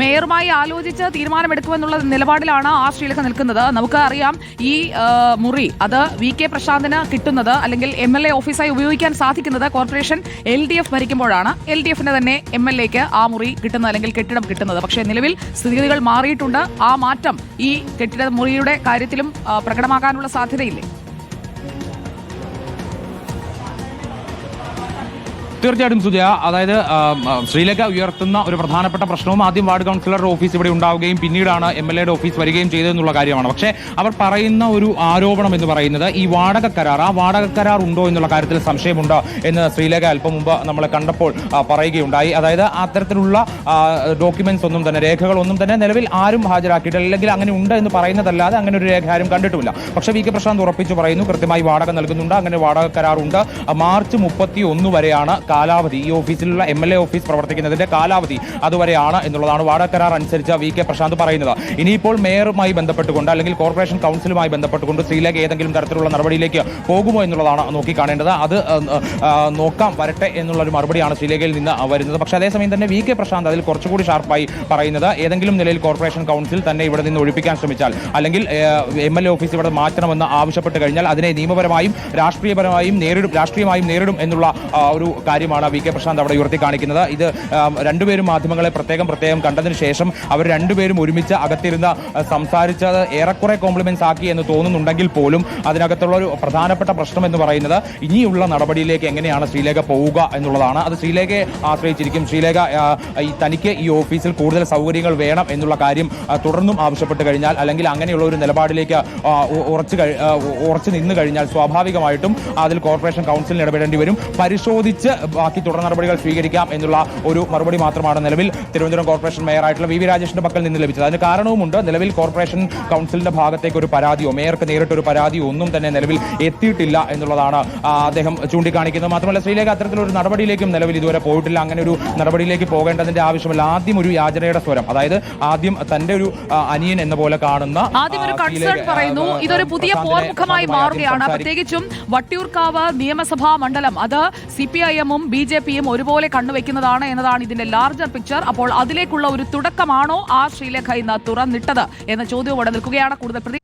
മേയറുമായി ആലോചിച്ച് തീരുമാനമെടുക്കുമെന്നുള്ള നിലപാടിലാണ് ആ ശ്രീലേഖ നിൽക്കുന്നത്. നമുക്ക് അറിയാം ഈ മുറി അത് വി കെ പ്രശാന്തിന് കിട്ടുന്നത് അല്ലെങ്കിൽ എം എൽ എ ഓഫീസായി ഉപയോഗിക്കാൻ സാധിക്കുന്നത് കോർപ്പറേഷൻ എൽ ഡി എഫ് ഭരിക്കുമ്പോഴാണ്. എൽ ഡി എഫിന് തന്നെ എം എൽ എക്ക് ആ മുറി കിട്ടുന്നത് അല്ലെങ്കിൽ കെട്ടിടം കിട്ടുന്നത്. പക്ഷേ നിലവിൽ സ്ഥിതിഗതികൾ മാറിയിട്ടുണ്ട്. ആ മാറ്റം ഈ കെട്ടിട മുറിയുടെ കാര്യത്തിലും പ്രകടമാകാനുള്ള സാധ്യതയില്ലേ? തീർച്ചയായിട്ടും സുജയ അതായത് ആ, ഉയർത്തുന്ന ഒരു പ്രധാനപ്പെട്ട പ്രശ്നവും ആദ്യം വാർഡ് കൗൺസിലറുടെ ഓഫീസ് ഇവിടെ ഉണ്ടാവുകയും പിന്നീടാണ് എം എൽ എയുടെ ഓഫീസ് വരികയും ചെയ്തതെന്നുള്ള കാര്യമാണ്. പക്ഷെ അവർ പറയുന്ന ഒരു ആരോപണം എന്ന് പറയുന്നത് ഈ വാടക കരാർ ആ വാടക കരാർ ഉണ്ടോ എന്നുള്ള കാര്യത്തിൽ സംശയമുണ്ട് എന്ന് ശ്രീലേഖ അല്പം മുമ്പ് നമ്മളെ കണ്ടപ്പോൾ പറയുകയുണ്ടായി. അതായത് അത്തരത്തിലുള്ള ഡോക്യുമെന്റ്സ് ഒന്നും തന്നെ രേഖകളൊന്നും തന്നെ നിലവിൽ ആരും ഹാജരാക്കിയിട്ടില്ല. അല്ലെങ്കിൽ അങ്ങനെ ഉണ്ട് എന്ന് പറയുന്നതല്ലാതെ അങ്ങനെ ഒരു രേഖ ആരും കണ്ടിട്ടില്ല പക്ഷേ വി കെ പ്രശാന്ത് ഉറപ്പിച്ചു പറയുന്നു കൃത്യമായി വാടക നൽകുന്നുണ്ട് അങ്ങനെ വാടക കരാറുണ്ട് മാർച്ച് മുപ്പത്തി ഒന്ന് വരെയാണ് കാലാവധി. ഈ ഓഫീസിലുള്ള എം എൽ എ ഓഫീസ് പ്രവർത്തിക്കുന്നതിന്റെ കാലാവധി അതുവരെയാണ് എന്നുള്ളതാണ് വാടക കരാർ അനുസരിച്ച് വി കെ പ്രശാന്ത് പറയുന്നത്. ഇനിയിപ്പോൾ മേയറുമായി ബന്ധപ്പെട്ടുകൊണ്ട് അല്ലെങ്കിൽ കോർപ്പറേഷൻ കൗൺസിലുമായി ബന്ധപ്പെട്ടുകൊണ്ട് സ്ത്രീലേക്ക് ഏതെങ്കിലും തരത്തിലുള്ള നടപടിയിലേക്ക് പോകുമോ എന്നുള്ളതാണ് നോക്കിക്കാണേണ്ടത്. അത് നോക്കാം വരട്ടെ എന്നുള്ള ഒരു മറുപടിയാണ് ശ്രീലേഖയിൽ നിന്ന് വരുന്നത്. പക്ഷേ അതേസമയം തന്നെ വി കെ പ്രശാന്ത് അതിൽ കുറച്ചുകൂടി ഷാർപ്പായി പറയുന്നത് ഏതെങ്കിലും നിലയിൽ കോർപ്പറേഷൻ കൗൺസിൽ തന്നെ ഇവിടെ നിന്ന് ഒഴിപ്പിക്കാൻ ശ്രമിച്ചാൽ അല്ലെങ്കിൽ എം എൽ എ ഓഫീസ് ഇവിടെ മാറ്റണമെന്ന് ആവശ്യപ്പെട്ട് കഴിഞ്ഞാൽ അതിനെ നിയമപരമായും രാഷ്ട്രീയപരമായും നേരിടും രാഷ്ട്രീയമായും നേരിടും എന്നുള്ള ഒരു ഒരു കാര്യമാണ് വി കെ പ്രശാന്ത് അവിടെ ഉയർത്തി കാണിക്കുന്നത്. ഇത് രണ്ടുപേരും മാധ്യമങ്ങളെ പ്രത്യേകം പ്രത്യേകം കണ്ടതിന് ശേഷം അവർ രണ്ടുപേരും ഒരുമിച്ച് അകത്തിരുന്ന് സംസാരിച്ചത് ഏറെക്കുറെ കോംപ്ലിമെന്റ്സ് ആക്കി എന്ന് തോന്നുന്നുണ്ടെങ്കിൽ പോലും അതിനകത്തുള്ള ഒരു പ്രധാനപ്പെട്ട പ്രശ്നം എന്ന് പറയുന്നത് ഇനിയുള്ള നടപടിയിലേക്ക് എങ്ങനെയാണ് ശ്രീലേഖ പോവുക എന്നുള്ളതാണ്. അത് ശ്രീലേഖയെ ആശ്രയിച്ചിരിക്കും. ശ്രീലേഖ തനിക്ക് ഈ ഓഫീസിൽ കൂടുതൽ സൗകര്യങ്ങൾ വേണം എന്നുള്ള കാര്യം തുടർന്നും ആവശ്യപ്പെട്ട് കഴിഞ്ഞാൽ അല്ലെങ്കിൽ അങ്ങനെയുള്ള ഒരു നിലപാടിലേക്ക് ഉറച്ചു ഉറച്ചു നിന്ന് കഴിഞ്ഞാൽ സ്വാഭാവികമായിട്ടും അതിൽ കോർപ്പറേഷൻ കൗൺസിലിന് ഇടപെടേണ്ടി വരും. പരിശോധിച്ച് ബാക്കി തുടർ നടപടികൾ സ്വീകരിക്കാം എന്നുള്ള ഒരു മറുപടി മാത്രമാണ് നിലവിൽ തിരുവനന്തപുരം കോർപ്പറേഷൻ മേയറായിട്ടുള്ള വി വി രാജേഷിന്റെ പക്കൽ നിന്ന് ലഭിച്ചത്. അതിന് കാരണവുമുണ്ട്. നിലവിൽ കോർപ്പറേഷൻ കൗൺസിലിന്റെ ഭാഗത്തേക്ക് ഒരു പരാതിയോ മേയർക്ക് നേരിട്ട് ഒരു പരാതിയോ ഒന്നും തന്നെ നിലവിൽ എത്തിയിട്ടില്ല എന്നുള്ളതാണ് അദ്ദേഹം ചൂണ്ടിക്കാണിക്കുന്നത്. മാത്രമല്ല ശ്രീലേഖ അത്തരത്തിലൊരു നടപടിയിലേക്കും നിലവിൽ ഇതുവരെ പോയിട്ടില്ല. അങ്ങനെ ഒരു നടപടിയിലേക്ക് പോകേണ്ടതിന്റെ ആവശ്യമില്ല. ആദ്യം ഒരു യാചനയുടെ സ്വരം അതായത് ആദ്യം തന്റെ ഒരു അനിയൻ എന്ന പോലെ കാണുന്ന ആദ്യം ഒരു കൺസേൺ പറയുന്നു. ഇതൊരു പുതിയ പോർമുഖമായി മാറുകയാണ്. പ്രത്യേകിച്ചും വട്ടിയൂർക്കാവ് നിയമസഭാ മണ്ഡലം അത് സി പി ഐ എമ്മും ബി ജെ പിയും ഒരുപോലെ കണ്ണുവെക്കുന്നതാണ് എന്നതാണ് ഇതിന്റെ ലാർജർ പിക്ചർ അപ്പോൾ അതിലേക്കുള്ള ഒരു തുടക്കമാണോ ആ ശ്രീലേഖ ഇന്ന് തുറന്നിട്ടത്? എന്ന ചോദ്യവും നിൽക്കുകയാണ് കൂടുതൽ